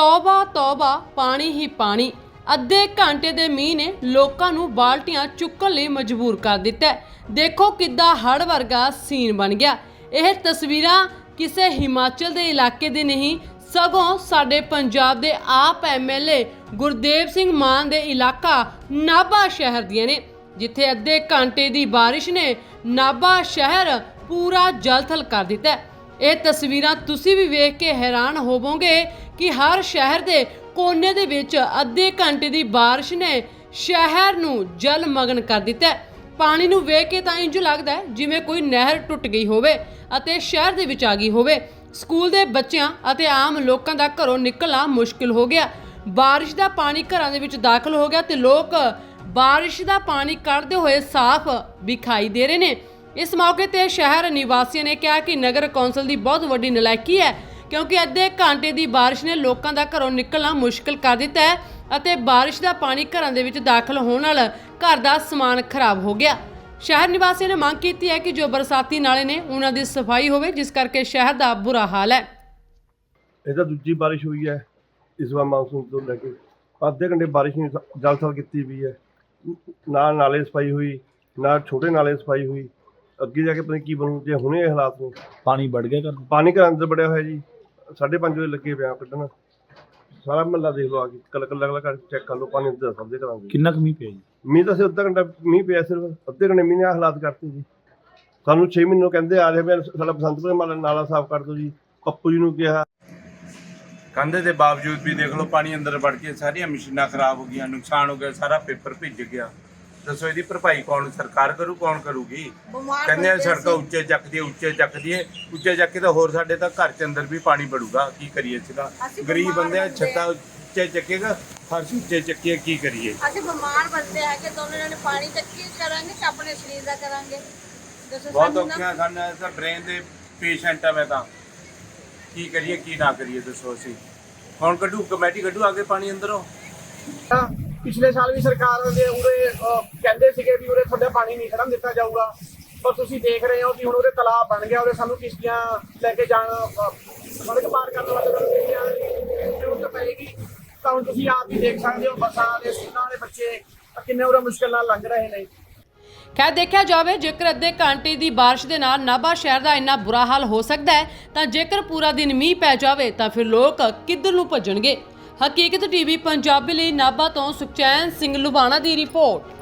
ਤੌਬਾ ਤੌਬਾ, ਪਾਣੀ ਹੀ ਪਾਣੀ। ਅੱਧੇ ਘੰਟੇ ਦੇ ਮੀਂਹ ਨੇ ਲੋਕਾਂ ਨੂੰ ਬਾਲਟੀਆਂ ਚੁੱਕਣ ਲਈ ਮਜਬੂਰ ਕਰ ਦਿੱਤਾ ਦੇਖੋ ਕਿੱਦਾਂ ਹੜ ਵਰਗਾ ਸੀਨ ਬਣ ਗਿਆ। ਇਹ ਤਸਵੀਰਾਂ ਕਿਸੇ ਹਿਮਾਚਲ ਦੇ ਇਲਾਕੇ ਦੀ ਨਹੀਂ, ਸਗੋਂ ਸਾਡੇ ਪੰਜਾਬ ਦੇ ਆਪ ਐਮਐਲਏ ਗੁਰਦੇਵ ਸਿੰਘ ਮਾਨ ਦੇ ਇਲਾਕਾ ਨਾਭਾ ਸ਼ਹਿਰ ਦੀਆਂ ਨੇ, ਜਿੱਥੇ ਅੱਧੇ ਘੰਟੇ ਦੀ ਬਾਰਿਸ਼ ਨੇ ਨਾਭਾ ਸ਼ਹਿਰ ਪੂਰਾ ਜਲਥਲ ਕਰ ਦਿੱਤਾ ਇਹ ਤਸਵੀਰਾਂ ਤੁਸੀਂ ਵੀ ਵੇਖ ਕੇ ਹੈਰਾਨ ਹੋਵੋਗੇ ਕਿ ਹਰ ਸ਼ਹਿਰ ਦੇ ਕੋਨੇ ਦੇ ਵਿੱਚ ਅੱਧੇ ਘੰਟੇ ਦੀ ਬਾਰਿਸ਼ ਨੇ ਸ਼ਹਿਰ ਨੂੰ ਜਲਮਗਨ ਕਰ ਦਿੱਤਾ ਪਾਣੀ ਨੂੰ ਵੇਖ ਕੇ ਤਾਂ ਇੰਜ ਲੱਗਦਾ ਹੈ ਜਿਵੇਂ ਕੋਈ ਨਹਿਰ ਟੁੱਟ ਗਈ ਹੋਵੇ ਅਤੇ ਸ਼ਹਿਰ ਦੇ ਵਿੱਚ ਆ ਗਈ ਹੋਵੇ। ਸਕੂਲ ਦੇ ਬੱਚਿਆਂ ਅਤੇ ਆਮ ਲੋਕਾਂ ਦਾ ਘਰੋਂ ਨਿਕਲਣਾ ਮੁਸ਼ਕਿਲ ਹੋ ਗਿਆ। ਬਾਰਿਸ਼ ਦਾ ਪਾਣੀ ਘਰਾਂ ਦੇ ਵਿੱਚ ਦਾਖਲ ਹੋ ਗਿਆ ਤੇ ਲੋਕ ਬਾਰਿਸ਼ ਦਾ ਪਾਣੀ ਕੱਢਦੇ ਹੋਏ ਸਾਫ਼ ਵਿਖਾਈ ਦੇ ਰਹੇ ਨੇ। ਇਸ ਮੌਕੇ ਤੇ ਸ਼ਹਿਰ ਨਿਵਾਸੀਆਂ ਨੇ ਕਿਹਾ ਕਿ ਨਗਰ ਕੌਂਸਲ ਦੀ ਬਹੁਤ ਵੱਡੀ ਨਲਾਇਕੀ ਹੈ ਕਿਉਂਕਿ ਅੱਧੇ ਘੰਟੇ ਦੀ ਬਾਰਿਸ਼ ਨੇ ਲੋਕਾਂ ਦਾ ਘਰੋਂ ਨਿਕਲਣਾ ਮੁਸ਼ਕਲ ਕਰ ਦਿੱਤਾ ਹੈ ਅਤੇ ਬਾਰਿਸ਼ ਦਾ ਪਾਣੀ ਘਰਾਂ ਦੇ ਵਿੱਚ ਦਾਖਲ ਹੋਣ ਨਾਲ ਘਰ ਦਾ ਸਮਾਨ ਖਰਾਬ ਹੋ ਗਿਆ। ਸ਼ਹਿਰ ਨਿਵਾਸੀਆਂ ਨੇ ਮੰਗ ਕੀਤੀ ਹੈ ਕਿ ਜੋ ਬਰਸਾਤੀ ਨਾਲੇ ਨੇ ਉਹਨਾਂ ਦੀ ਸਫ਼ਾਈ ਹੋਵੇ ਜਿਸ ਕਰਕੇ ਸ਼ਹਿਰ ਦਾ ਬੁਰਾ ਹਾਲ ਹੈ। ਇਹ ਤਾਂ ਦੂਜੀ ਬਾਰਿਸ਼ ਹੋਈ ਹੈ ਇਸ ਵਾਰ ਮਾਨਸੂਨ ਤੋਂ ਲੈ ਕੇ ਅੱਧੇ ਘੰਟੇ ਬਾਰਿਸ਼ ਨੇ ਜਲਥਲ ਕੀਤੀ ਵੀ ਹੈ। ਨਾ ਨਾਲੇ ਸਫ਼ਾਈ ਹੋਈ ਨਾ ਛੋਟੇ ਨਾਲੇ ਸਫ਼ਾਈ ਹੋਈ। ਅੱਗੇ ਜਾ ਕੇ ਪਤਾ ਕੀ ਬਣੂ ਜੇ ਹੁਣੇ ਇਹ ਹਾਲਾਤ ਨੇ। ਪਾਣੀ ਵੜ ਗਿਆ ਘਰ ਪਾਣੀ ਘਰ ਅੰਦਰ ਵੜਿਆ ਹੋਇਆ ਜੀ। 5:30 ਵਜੇ ਲੱਗੇ ਪਿਆ ਕੱਢਣ। ਸਾਰਾ ਮਹੱਲਾ ਦੇਖ ਲਓ ਆ ਕੇ ਕੱਲ ਕੱਲਾ ਕੱਲਾ ਘਰ ਚੈੱਕ ਕਰ ਲਓ ਪਾਣੀ ਅੰਦਰ ਸਭ ਦੇ ਕਰਾਂਗੇ। ਕਿੰਨਾ ਕੁ ਮੀਂਹ ਪਿਆ ਜੀ? ਮੀਂਹ ਤਾਂ ਸਿਰ ਅੱਧਾ ਘੰਟਾ ਮੀਂਹ ਪਿਆ ਸਿਰਫ ਅੱਧੇ ਘੰਟੇ ਮੀਂਹ ਨੇ ਆਹ ਹਾਲਾਤ ਕਰਤੇ ਜੀ। ਸਾਨੂੰ 6 ਮਹੀਨੇ ਨੂੰ ਕਹਿੰਦੇ ਆ ਰਹੇ ਵੀ ਸਾਡਾ ਬਸੰਤਪੁਰ ਮਾਲਾ ਨਾਲਾ ਸਾਫ਼ ਕਰ ਦਿਓ ਜੀ ਪੱਪੂ ਜੀ ਨੂੰ ਕਿਹਾ। ਕੰਧੇ ਦੇ ਬਾਵਜੂਦ ਵੀ ਦੇਖ ਲਓ ਪਾਣੀ ਅੰਦਰ ਵੜ ਕੇ ਸਾਰੀਆਂ ਮਸ਼ੀਨਾਂ ਖਰਾਬ ਹੋ ਗਈਆਂ ਨੁਕਸਾਨ ਹੋ ਗਿਆ ਸਾਰਾ ਪੇਪਰ ਭਿੱਜ ਗਿਆ। ਦੱਸੋ ਇਹਦੀ ਭਰਪਾਈ ਕੌਣ ਸਰਕਾਰ ਕਰੂ ਕੌਣ ਕਰੂਗੀ? ਕਹਿੰਦੇ ਆ ਸੜਕਾਂ ਉੱਚੇ ਚੱਕਦੀ ਉੱਚੇ ਚੱਕਦੀ ਉੱਚੇ ਚੱਕ ਕੇ ਤਾਂ ਹੋਰ ਸਾਡੇ ਤਾਂ ਘਰ ਚ ਅੰਦਰ ਵੀ ਪਾਣੀ ਵੜੂਗਾ ਕੀ ਕਰੀਏ ਸੀਗਾ ਗਰੀਬ ਬੰਦੇ ਆ ਛੱਤਾਂ ਉੱਚੇ ਚੱਕੇਗਾ ਫਰਸ਼ ਉੱਚੇ ਚੱਕੀਏ ਕੀ ਕਰੀਏ? ਅਸੀਂ ਬਿਮਾਰ ਬੰਦੇ ਆ ਕਿ ਦੋਨੋਂ ਜਣੇ ਪਾਣੀ ਚੱਕੀ ਕਰਾਂਗੇ ਕਿ ਆਪਣੇ ਸਰੀਰ ਦਾ ਕਰਾਂਗੇ। ਦੱਸੋ ਬਹੁਤ ਸਾਨੂੰ ਨਾ। ਔਖਿਆ ਸਾਨੂੰ ਤਾਂ ਬ੍ਰੇਨ ਦੇ ਪੇਸ਼ੈਂਟ ਆ ਮੈਂ ਤਾਂ। ਕੀ ਕਰੀਏ ਕੀ ਨਾ ਕਰੀਏ ਦੱਸੋ ਅਸੀਂ। ਹੁਣ ਕੱਢੂ ਕਮੇਟੀ ਕੱਢੂ ਆਗੇ ਪਾਣੀ ਅੰਦਰੋਂ? ਤਾਂ ਪਿਛਲੇ ਸਾਲ ਵੀ ਸਰਕਾਰ ਦੇ ਉਰੇ ਕਹਿੰਦੇ ਸੀਗੇ ਵੀ ਉਰੇ ਤੁਹਾਡਾ ਪਾਣੀ ਨਹੀਂ ਖੜਨ ਦਿੱਤਾ ਜਾਊਗਾ। ਪਰ ਤੁਸੀਂ ਦੇਖ ਰਹੇ ਹੋ ਕਿ ਹੁਣ ਉਰੇ ਤਲਾਬ ਬਣ ਗਿਆ, ਉਰੇ ਸਾਨੂੰ ਕਿਸ਼ਤੀਆਂ ਲੈ ਕੇ ਜਾਣ ਸੜਕ ਪਾਰ ਕਰਨ ਵਾਸਤੇ ਸਾਨੂੰ ਕਿਸ਼ਤੀਆਂ ਦੀ ਜ਼ਰੂਰਤ ਪਏਗੀ। ਤਾਂ ਤੁਸੀਂ ਆਪ ਹੀ ਦੇਖ ਸਕਦੇ ਹੋ ਬੱਸਾਂ ਦੇ ਸਕੂਲਾਂ ਦੇ ਬੱਚੇ ਕਿੰਨੇ ਉਰੇ ਮੁਸ਼ਕਲ ਨਾਲ ਲੰਘ ਰਹੇ ਨੇ। ਖੈਰ, ਦੇਖਿਆ ਜਾਵੇ, ਜੇਕਰ ਅੱਧੇ ਘੰਟੇ ਦੀ ਬਾਰਿਸ਼ ਦੇ ਨਾਲ ਨਾਭਾ ਸ਼ਹਿਰ ਦਾ ਇੰਨਾ ਬੁਰਾ ਹਾਲ ਹੋ ਸਕਦਾ ਹੈ, ਤਾਂ ਜੇਕਰ ਪੂਰਾ ਦਿਨ ਮੀਂਹ ਪੈ ਜਾਵੇ, ਤਾਂ ਫਿਰ ਲੋਕ ਕਿੱਧਰ ਨੂੰ ਭੱਜਣਗੇ? ਹਕੀਕਤ ਟੀਵੀ ਪੰਜਾਬੀ ਲਈ ਨਾਭਾ ਤੋਂ ਸੁਖਚੈਨ ਸਿੰਘ ਲੁਬਾਣਾ ਦੀ ਰਿਪੋਰਟ।